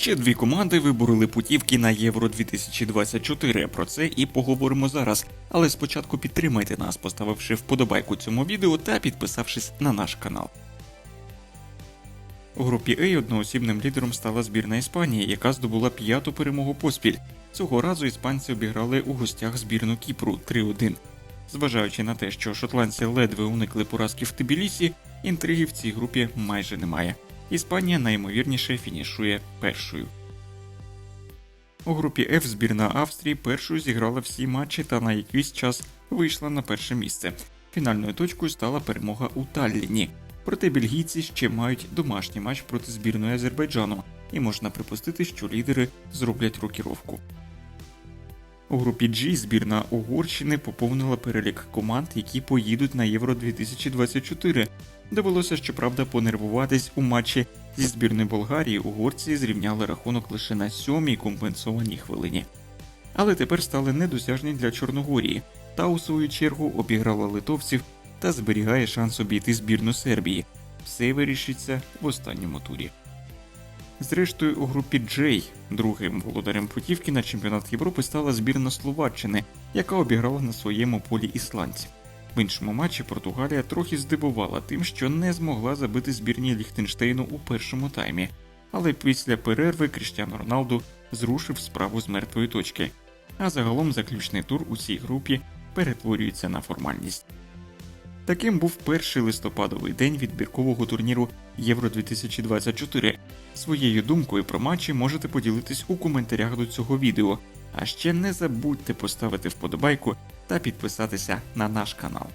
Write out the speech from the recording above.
Ще дві команди вибороли путівки на Євро 2024. Про це і поговоримо зараз. Але спочатку підтримайте нас, поставивши вподобайку цьому відео та підписавшись на наш канал. У групі А одноосібним лідером стала збірна Іспанії, яка здобула п'яту перемогу поспіль. Цього разу іспанці обіграли у гостях збірну Кіпру 3-1. Зважаючи на те, що шотландці ледве уникли поразки в Тбілісі, інтриги в цій групі майже немає. Іспанія найімовірніше фінішує першою. У групі F збірна Австрії першою зіграла всі матчі та на якийсь час вийшла на перше місце. Фінальною точкою стала перемога у Талліні. Проте бельгійці ще мають домашній матч проти збірної Азербайджану, і можна припустити, що лідери зроблять рокіровку. У групі G збірна Угорщини поповнила перелік команд, які поїдуть на Євро 2024. Довелося, щоправда, понервуватись у матчі зі збірною Болгарії. Угорці зрівняли рахунок лише на сьомій компенсованій хвилині. Але тепер стали недосяжні для Чорногорії та у свою чергу обіграла литовців та зберігає шанс обійти збірну Сербії. Все вирішиться в останньому турі. Зрештою, у групі J другим володарем путівки на чемпіонат Європи стала збірна Словаччини, яка обіграла на своєму полі ісландців. В іншому матчі Португалія трохи здивувала тим, що не змогла забити збірні Ліхтенштейну у першому таймі. Але після перерви Кріштіану Роналду зрушив справу з мертвої точки. А загалом заключний тур у цій групі перетворюється на формальність. Таким був перший листопадовий день відбіркового турніру Євро 2024. Своєю думкою про матчі можете поділитись у коментарях до цього відео. А ще не забудьте поставити вподобайку та підписатися на наш канал.